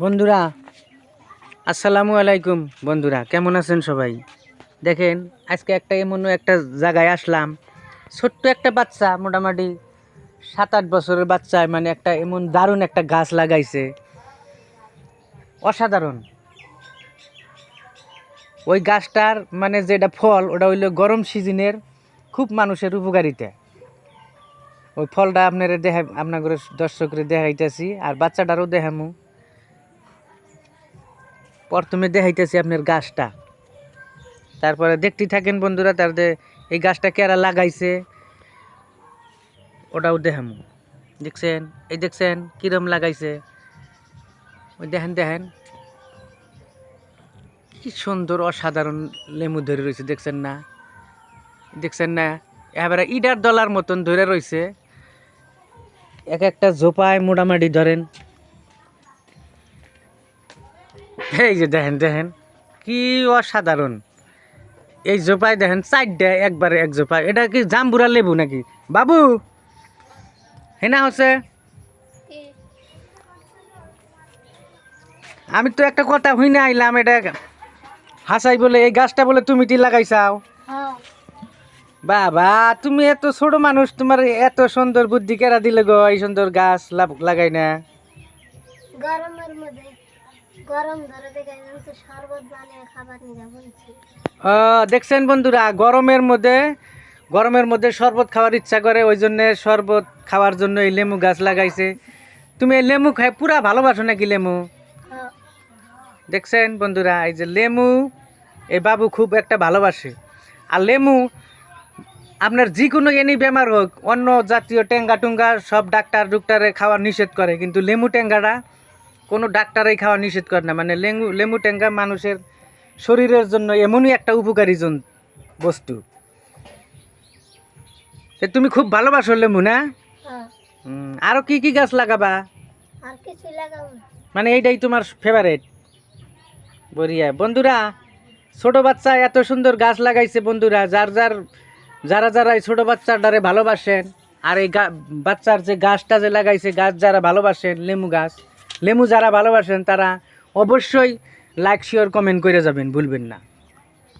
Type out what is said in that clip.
বন্ধুরা, আসসালামু আলাইকুম বন্ধুরা, কেমন আছেন সবাই? দেখেন, আজকে একটা এমন একটা জায়গায় আসলাম। ছোট্ট একটা বাচ্চা, মোটামুটি সাত আট বছরের বাচ্চা মানে একটা এমন দারুণ একটা গাছ লাগাইছে। অসাধারণ। ওই গাছটার মানে যেটা ফল, ওটা হইল গরম সিজনের খুব মানুষের উপকারিতা। ওই ফলটা আপনারা দেখা আপনার দর্শকরে দেখাইতেছি, আর বাচ্চাটারও দেখামু। প্রথমে দেখাইতেছি আপনার গাছটা। তারপরে দেখতে থাকেন বন্ধুরা তার এই গাছটা কেরা লাগাইছে, ওটাও দেখামু। দেখছেন? এই দেখছেন? কিরম লাগাইছে? ওই দেখেন দেখেন। কি সুন্দর অসাধারণ লেমু ধরে রয়েছে, দেখছেন না? দেখছেন না? এবারে ইডার দলার মতন ধরে রয়েছে। এক একটা জোপায় মোটামুটি ধরেন এই যে দেখেন দেখেন, কি অসাধারণ। এই জোপায় দেখেন, চারটে, একবারে এক জোপায় এটা কি জাম্বুরা লেবু নাকি? বাবু হেনা হচ্ছে? আমি তো একটা কথা হই না আইলাম, এটা হাসাই বলে, এই গাছটা বলে তুমি টি লাগাইছাও? বাবা, তুমি এত ছোট মানুষ, তোমার এত সুন্দর বুদ্ধি কেরা দিলে গো, এই সুন্দর গাছ লাগ- লাগাই না। গরম ধরে দেখে তো শরবত বানিয়ে খাবার নিয়ে বলছি। দেখছেন বন্ধুরা গরমের মধ্যে গরমের মধ্যে শরবত খাওয়ার ইচ্ছা করে ওই জন্য শরবত খাওয়ার জন্য এই লেবু গাছ লাগাইছে। তুমি এই লেবু খাই পুরা ভালোবাসো নাকি লেমু হ্যাঁ। দেখছেন বন্ধুরা এই যে লেমু এই বাবু খুব একটা ভালোবাসে। আর লেমু আপনার যে কোনো এনি বেমার হোক অন্য জাতীয় টেঙ্গা টুঙ্গা সব ডাক্তার ডুক্তারে খাওয়া নিষেধ করে কিন্তু লেমু টেঙ্গাটা কোনো ডাক্তারই খাওয়া নিষেধ করে না। মানে লেমু লেমু টেঙ্গা মানুষের শরীরের জন্য এমনই একটা উপকারী বস্তু। তুমি খুব ভালোবাসো লেমু না? হ্যাঁ। আরও কি কি গাছ লাগাবা। মানে এইটাই তোমার ফেভারেট বরিয়া বন্ধুরা ছোট বাচ্চা এত সুন্দর গাছ লাগাইছে বন্ধুরা যার যার যারা যারা এই ছোট বাচ্চাটারে ভালোবাসেন আর এই গা- বাচ্চার যে গাছটা যে লাগাইছে গাছ যারা ভালোবাসেন লেমু গাছ লেমু যারা ভালোবাসেন তারা অবশ্যই লাইক শেয়ার কমেন্ট করে যাবেন ভুলবেন না।